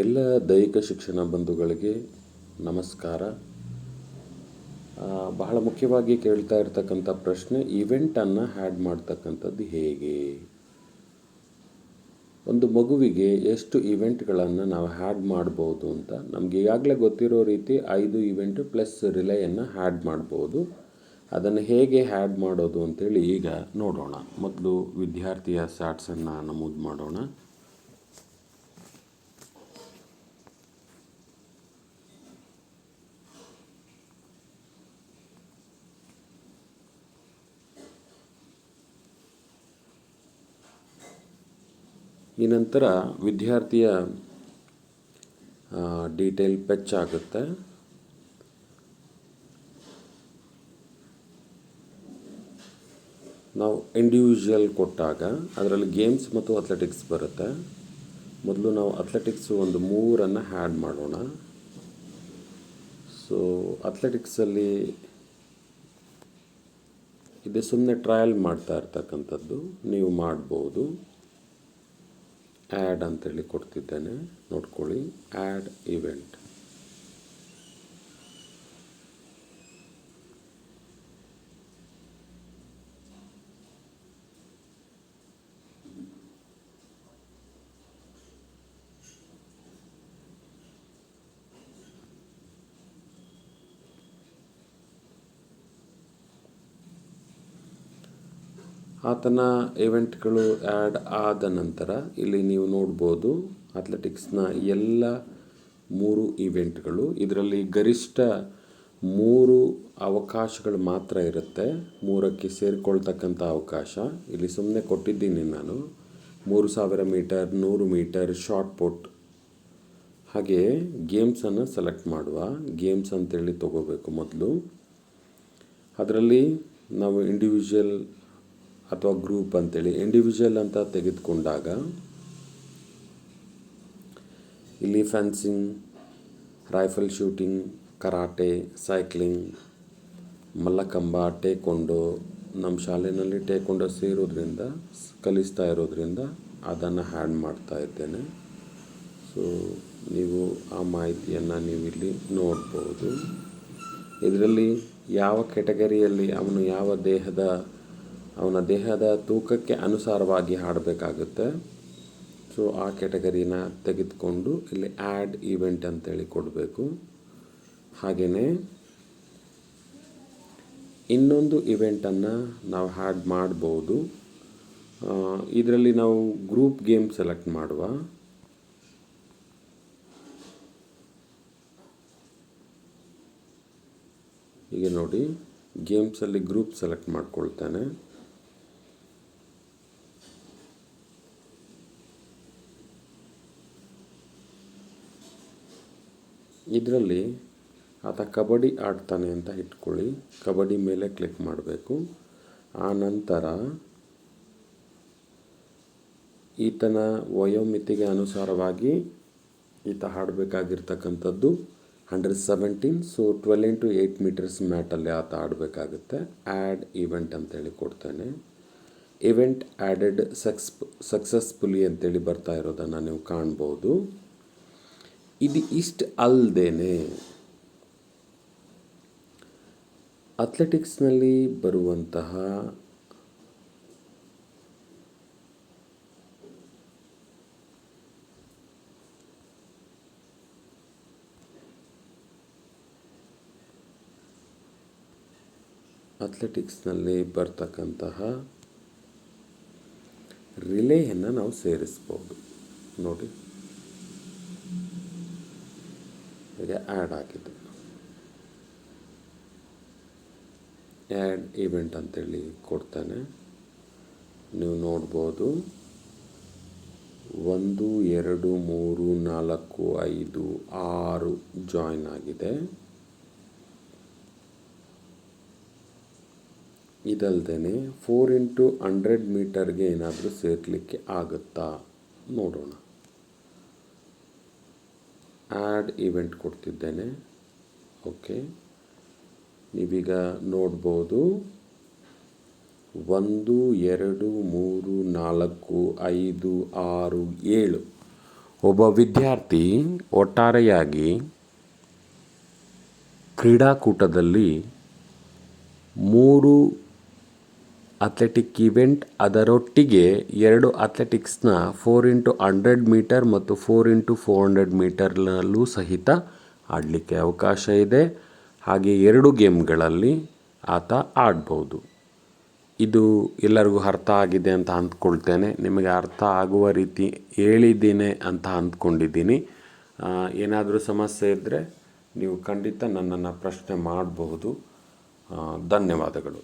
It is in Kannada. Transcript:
ಎಲ್ಲ ದೈಹಿಕ ಶಿಕ್ಷಣ ಬಂಧುಗಳಿಗೆ ನಮಸ್ಕಾರ. ಬಹಳ ಮುಖ್ಯವಾಗಿ ಕೇಳ್ತಾ ಇರ್ತಕ್ಕಂಥ ಪ್ರಶ್ನೆ ಇವೆಂಟನ್ನು ಹ್ಯಾಡ್ ಮಾಡ್ತಕ್ಕಂಥದ್ದು ಹೇಗೆ? ಒಂದು ಮಗುವಿಗೆ ಎಷ್ಟು ಇವೆಂಟ್ಗಳನ್ನು ನಾವು ಹ್ಯಾಡ್ ಮಾಡ್ಬೋದು ಅಂತ ನಮಗೆ ಈಗಾಗಲೇ ಗೊತ್ತಿರೋ ರೀತಿ ಐದು ಈವೆಂಟ್ ಪ್ಲಸ್ ರಿಲೇಯನ್ನು ಹ್ಯಾಡ್ ಮಾಡ್ಬೋದು. ಅದನ್ನು ಹೇಗೆ ಹ್ಯಾಡ್ ಮಾಡೋದು ಅಂತೇಳಿ ಈಗ ನೋಡೋಣ. ಮೊದಲು ವಿದ್ಯಾರ್ಥಿಯ ಸ್ಯಾಟ್ಸನ್ನು ನಮೂದು ಮಾಡೋಣ. ಈ ನಂತರ ವಿದ್ಯಾರ್ಥಿಯ ಡೀಟೇಲ್ ಪೆಚ್ ಆಗುತ್ತೆ. ನಾವು ಇಂಡಿವಿಜುವಲ್ ಕೊಟ್ಟಾಗ ಅದರಲ್ಲಿ ಗೇಮ್ಸ್ ಮತ್ತು ಅಥ್ಲೆಟಿಕ್ಸ್ ಬರುತ್ತೆ. ಮೊದಲು ನಾವು ಅಥ್ಲೆಟಿಕ್ಸ್ ಒಂದು ಮೂರನ್ನು ಹ್ಯಾಡ್ ಮಾಡೋಣ. ಸೊ ಅಥ್ಲೆಟಿಕ್ಸಲ್ಲಿ ಇದು ಸುಮ್ಮನೆ ಟ್ರಯಲ್ ಮಾಡ್ತಾ ಇರ್ತಕ್ಕಂಥದ್ದು, ನೀವು ಮಾಡ್ಬೋದು. ಆ್ಯಡ್ ಅಂತೇಳಿ ಕೊಡ್ತಿದ್ದೇನೆ. ನೋಡ್ಕೊಳ್ಳಿ ಆ್ಯಡ್ ಇವೆಂಟ್ ಆತನ ಇವೆಂಟ್ಗಳು ಆ್ಯಡ್ ಆದ ನಂತರ ಇಲ್ಲಿ ನೀವು ನೋಡ್ಬೋದು ಅಥ್ಲೆಟಿಕ್ಸ್ನ ಎಲ್ಲ ಮೂರು ಇವೆಂಟ್ಗಳು ಇದರಲ್ಲಿ ಗರಿಷ್ಠ ಮೂರು ಅವಕಾಶಗಳು ಮಾತ್ರ ಇರುತ್ತೆ. ಮೂರಕ್ಕೆ ಸೇರಿಕೊಳ್ತಕ್ಕಂಥ ಅವಕಾಶ. ಇಲ್ಲಿ ಸುಮ್ಮನೆ ಕೊಟ್ಟಿದ್ದೀನಿ ನಾನು. ಮೂರು ಸಾವಿರ ಮೀಟರ್, ನೂರು ಮೀಟರ್ ಶಾರ್ಟ್ ಪುಟ್ ಹಾಗೆ ಗೇಮ್ಸನ್ನು ಸೆಲೆಕ್ಟ್ ಮಾಡುವ. ಗೇಮ್ಸ್ ಅಂತೇಳಿ ತಗೋಬೇಕು ಮೊದಲು. ಅದರಲ್ಲಿ ನಾವು ಇಂಡಿವಿಜುವಲ್ ಅಥವಾ ಗ್ರೂಪ್ ಅಂತೇಳಿ ಇಂಡಿವಿಜುವಲ್ ಅಂತ ತೆಗೆದುಕೊಂಡಾಗ, ಇಲ್ಲಿ fencing rifle shooting karate cycling mallakhamb ಟೇಕೊಂಡು ನಮ್ಮ ಶಾಲೆಯಲ್ಲಿ ಟೇಕೊಂಡು ಸೇರೋದ್ರಿಂದ, ಕಲಿಸ್ತಾ ಇರೋದ್ರಿಂದ ಅದನ್ನು ಹ್ಯಾಡ್ ಮಾಡ್ತಾ ಇದ್ದೇನೆ. ಸೊ ನೀವು ಆ ಮಾಹಿತಿಯನ್ನು ನೀವು ಇಲ್ಲಿ ನೋಡ್ಬೋದು. ಇದರಲ್ಲಿ ಯಾವ ಕೆಟಗರಿಯಲ್ಲಿ ಅವನು ಯಾವ ದೇಹದ ಅವನ ದೇಹದ ತೂಕಕ್ಕೆ ಅನುಸಾರವಾಗಿ ಹಾಡಬೇಕಾಗುತ್ತೆ. ಸೊ ಆ ಕ್ಯಾಟಗರಿನ ತೆಗೆದುಕೊಂಡು ಇಲ್ಲಿ ಆ್ಯಡ್ ಈವೆಂಟ್ ಅಂತೇಳಿ ಕೊಡಬೇಕು. ಹಾಗೆಯೇ ಇನ್ನೊಂದು ಇವೆಂಟನ್ನು ನಾವು ಹ್ಯಾಡ್ ಮಾಡ್ಬೋದು. ಇದರಲ್ಲಿ ನಾವು ಗ್ರೂಪ್ ಗೇಮ್ ಸೆಲೆಕ್ಟ್ ಮಾಡುವ. ಹೀಗೆ ನೋಡಿ ಗೇಮ್ಸಲ್ಲಿ ಗ್ರೂಪ್ ಸೆಲೆಕ್ಟ್ ಮಾಡ್ಕೊಳ್ತಾನೆ. ಇದರಲ್ಲಿ ಆತ ಕಬಡ್ಡಿ ಆಡ್ತಾನೆ ಅಂತ ಇಟ್ಕೊಳ್ಳಿ. ಕಬಡ್ಡಿ ಮೇಲೆ ಕ್ಲಿಕ್ ಮಾಡಬೇಕು. ಆ ನಂತರ ಈತನ ವಯೋಮಿತಿಗೆ ಅನುಸಾರವಾಗಿ ಈತ ಆಡಬೇಕಾಗಿರ್ತಕ್ಕಂಥದ್ದು hundred seventeen, so twelve into eight metres ಮ್ಯಾಟಲ್ಲಿ ಆತ ಆಡಬೇಕಾಗುತ್ತೆ. ಆ್ಯಡ್ ಈವೆಂಟ್ ಅಂತೇಳಿ ಕೊಡ್ತೇನೆ. ಇವೆಂಟ್ ಆ್ಯಡೆಡ್ ಸಕ್ಸ್, ಸಕ್ಸಸ್ಫುಲಿ ಅಂತೇಳಿ ಬರ್ತಾ ಇರೋದನ್ನು ನೀವು ಕಾಣ್ಬೋದು. ಇದು ಇಷ್ಟು ಅಲ್ಲದೇನೆ ಅಥ್ಲೆಟಿಕ್ಸ್ನಲ್ಲಿ ಬರುವಂತಹ ಅಥ್ಲೆಟಿಕ್ಸ್ನಲ್ಲಿ ಬರ್ತಕ್ಕಂತಹ ರಿಲೇಯನ್ನು ನಾವು ಸೇರಿಸ್ಬೋದು. ನೋಡಿ. ಈಗ ಆ್ಯಡ್ ಹಾಕಿದ್ದು. ಆ್ಯಡ್ ಈವೆಂಟ್ ಅಂತೇಳಿ ಕೊಡ್ತಾನೆ. ನೀವು ನೋಡ್ಬೋದು. ಒಂದು, ಎರಡು, ಮೂರು, ನಾಲ್ಕು, ಐದು, ಆರು ಜಾಯಿನ್ ಆಗಿದೆ. ಇದಲ್ದೇ ಫೋರ್ ಇಂಟು ಹಂಡ್ರೆಡ್ ಮೀಟರ್ಗೆ ಏನಾದರೂ ಸೇರ್ಲಿಕ್ಕೆ ಆಗುತ್ತಾ? ನೋಡೋಣ. ಆ್ಯಡ್ ಈವೆಂಟ್ ಕೊಡ್ತಿದ್ದೇನೆ. ಓಕೆ. ನೀವೀಗ ನೋಡ್ಬೋದು. ಒಂದು, ಎರಡು, ಮೂರು, ನಾಲ್ಕು, ಐದು, ಆರು, ಏಳು. ಒಬ್ಬ ವಿದ್ಯಾರ್ಥಿ ಒಟ್ಟಾರೆಯಾಗಿ ಕ್ರೀಡಾಕೂಟದಲ್ಲಿ ಮೂರು ಅಥ್ಲೆಟಿಕ್ ಈವೆಂಟ್ ಅದರೊಟ್ಟಿಗೆ ಎರಡು ಅಥ್ಲೆಟಿಕ್ಸ್ನ ಫೋರ್ ಇಂಟು ಹಂಡ್ರೆಡ್ ಮೀಟರ್ ಮತ್ತು ಫೋರ್ ಇಂಟು ಫೋರ್ ಹಂಡ್ರೆಡ್ ಮೀಟರ್ನಲ್ಲೂ ಸಹಿತ ಆಡಲಿಕ್ಕೆ ಅವಕಾಶ ಇದೆ. ಹಾಗೆ ಎರಡು ಗೇಮ್ಗಳಲ್ಲಿ ಆತ ಆಡ್ಬೋದು. ಇದು ಎಲ್ಲರಿಗೂ ಅರ್ಥ ಆಗಿದೆ ಅಂತ ಅಂದ್ಕೊಳ್ತೇನೆ. ನಿಮಗೆ ಅರ್ಥ ಆಗುವ ರೀತಿ ಹೇಳಿದ್ದೀನಿ ಅಂತ ಅಂದ್ಕೊಂಡಿದ್ದೀನಿ. ಏನಾದರೂ ಸಮಸ್ಯೆ ಇದ್ದರೆ ನೀವು ಖಂಡಿತ ನನ್ನನ್ನು ಪ್ರಶ್ನೆ ಮಾಡಬಹುದು ಧನ್ಯವಾದಗಳು.